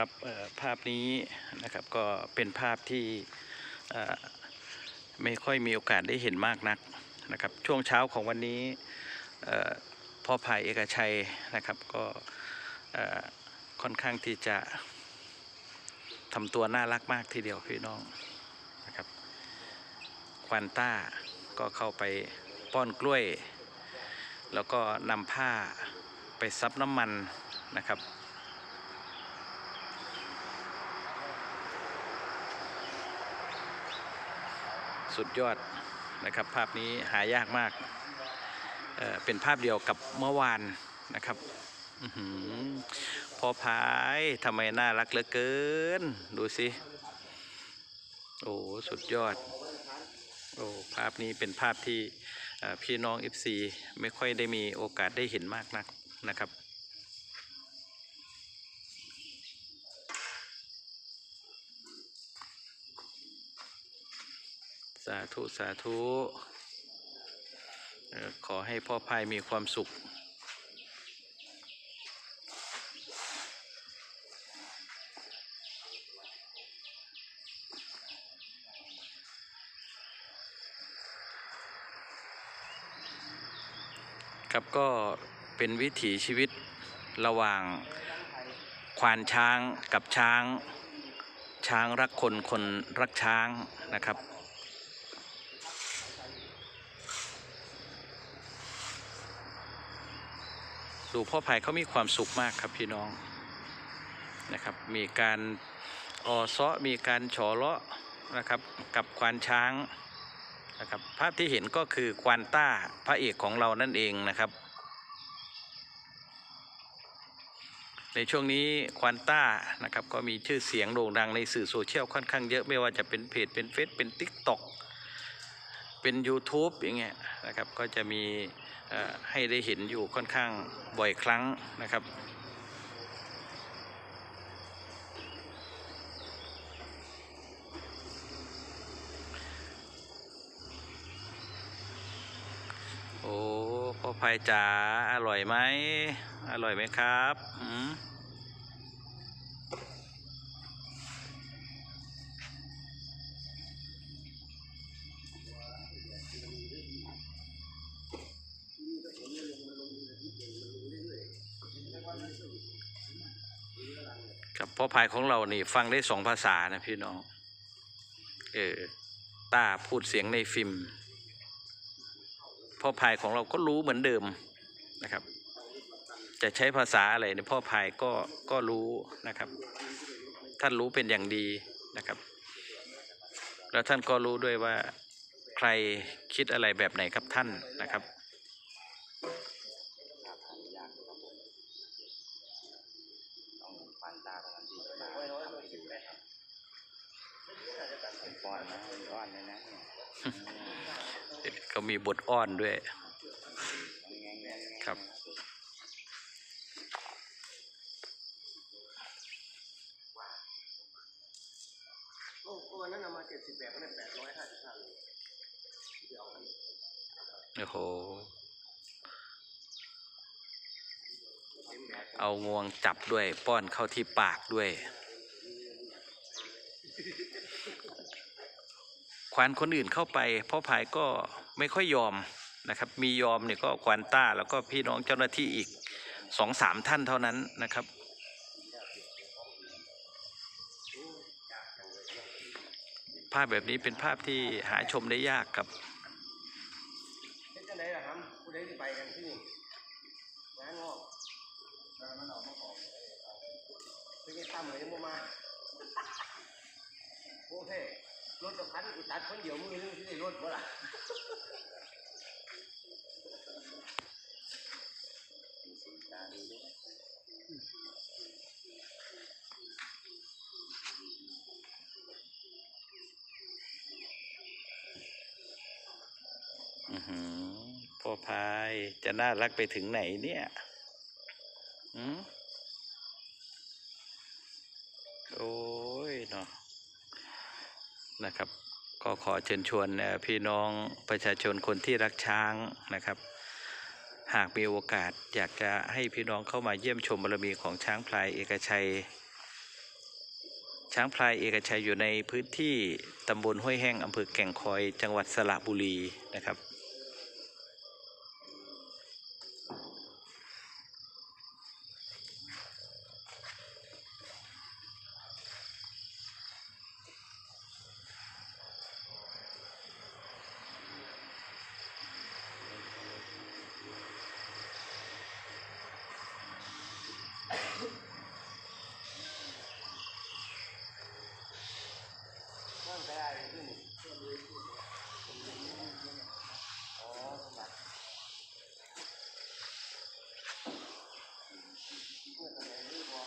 ครับภาพนี้นะครับก็เป็นภาพที่ไม่ค่อยมีโอกาสได้เห็นมากนักนะครับช่วงเช้าของวันนี้พ่อพายเอกชัยนะครับก็ค่อนข้างที่จะทำตัวน่ารักมากทีเดียวพี่น้องนะครับควันต้าก็เข้าไปป้อนกล้วย แล้วก็นำผ้าไปซับน้ำมันนะครับ สุดยอดนะครับภาพนี้หายากมากเเป็นภาพเดียวกับเมื่อวานนะครับอื้อพอพายทำไมน่ารักเหลือเกิน ดูสิ โอ้สุดยอดโอ้ภาพนี้เป็นภาพที่พี่น้อง FC ไม่ค่อยได้มีโอกาสได้เห็นมากนักนะครับ สาธุ สาธุ ขอให้พ่อพายมีความสุข ครับก็เป็นวิถีชีวิตระหว่างควานช้างกับช้าง ช้างรักคนคนรักช้างนะครับ ดูพ่อภัยเขามีความสุขมากครับพี่น้องนะครับ มีการออซ้อมีการฉอเลาะนะครับ กับควานช้างนะครับ ภาพที่เห็นก็คือควานต้าพระเอกของเรานั่นเองนะครับ ในช่วงนี้ควานต้านะครับก็มีชื่อเสียงโด่งดังในสื่อโซเชียลค่อนข้างเยอะไม่ว่าจะเป็นเพจเป็นเฟซเป็น t ิ k t o k เป็น YouTube อย่างเงี้ยนะครับก็จะมี ให้ได้เห็นอยู่ค่อนข้างบ่อยครั้งนะครับ โอ้พ่อภัยจ๋าอร่อยไหมอร่อยไหมครับ ครับพ่อพายของเรานี่ฟังได้สองภาษานะพี่น้อง เออตาพูดเสียงในฟิล์มพ่อพายของเราก็รู้เหมือนเดิมนะครับ จะใช้ภาษาอะไรเนี่ยพ่อพายก็ก็รู้นะครับ ท่านรู้เป็นอย่างดีนะครับ แล้วท่านก็รู้ด้วยว่าใครคิดอะไรแบบไหนครับท่านนะครับ ต้องฟันตาตรงนั้นที่จะมาทำให้ดูนะครับเป้อนนะเป็นป้อนเลยนะเนี่ยเขามีบทอ้อนด้วย ครับ โอ้วันนั้นเอามาเจ็ดสิบแปดก็ได้แปดร้อยห้าสิบห้าโลเดี๋ยวโอ้โห เอางวงจับด้วย ป้อนเข้าที่ปากด้วย ควานคนอื่นเข้าไปพ่อพายก็ไม่ค่อยยอมนะครับ มียอมเนี่ยก็ควานต้าแล้วก็พี่น้องเจ้าหน้าที่อีกสองสามท่านเท่านั้นนะครับภาพแบบนี้เป็นภาพที่หาชมได้ยากครับโอเฮ้ รถกับคันกูตัดคนเดียวมือนึงที่ได้รถบ่ล่ะอือหือพ่อพายจะน่ารักไปถึงไหนเนี่ยอืมโอ้ นะครับ ก็ขอเชิญชวนพี่น้องประชาชนคนที่รักช้างนะครับ หากมีโอกาสอยากจะให้พี่น้องเข้ามาเยี่ยมชมบารมีของช้างพลายเอกชัย ช้างพลายเอกชัยอยู่ในพื้นที่ตำบลห้วยแห้งอำเภอแก่งคอย จังหวัดสระบุรีนะครับ นั่นไปได้ขึ้นอ๋อสมบัติเมื่อตอนไหนนี่พอ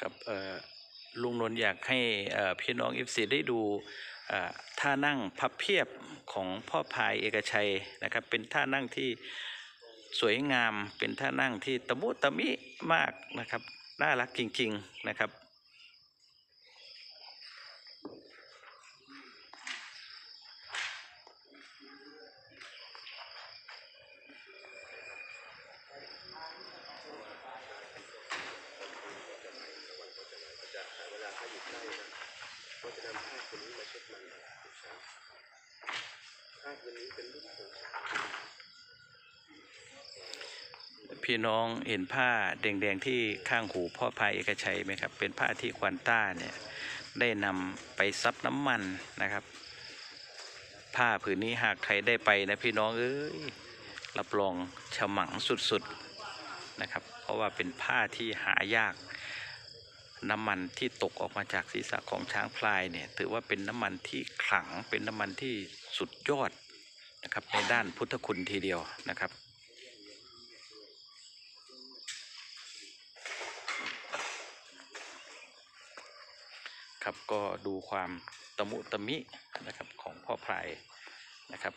กับเอ่อ ลุงนนท์อยากให้พี่น้องอิฟซีได้ดูท่านั่งพับเพียบของพ่อพายเอกชัยนะครับ เป็นท่านั่งที่สวยงามเป็นท่านั่งที่ตะมุตะมิมากนะครับ น่ารักจริง ๆ นะครับ พี่น้องเห็นผ้าแดงๆที่ข้างหูพ่อพายเอกชัยไหมครับ เป็นผ้าที่ควานต้าเนี่ยได้นำไปซับน้ำมันนะครับ ผ้าผืนนี้หากใครได้ไปนะพี่น้องเอ้ยรับรองฉมังสุดๆนะครับ เพราะว่าเป็นผ้าที่หายาก น้ำมันที่ตกออกมาจากศีรษะของช้างพลายเนี่ยถือว่าเป็นน้ำมันที่ขลังเป็นน้ำมันที่สุดยอดนะครับในด้านพุทธคุณทีเดียวนะครับครับก็ดูความตะมุตะมินะครับของพ่อพลายนะครับ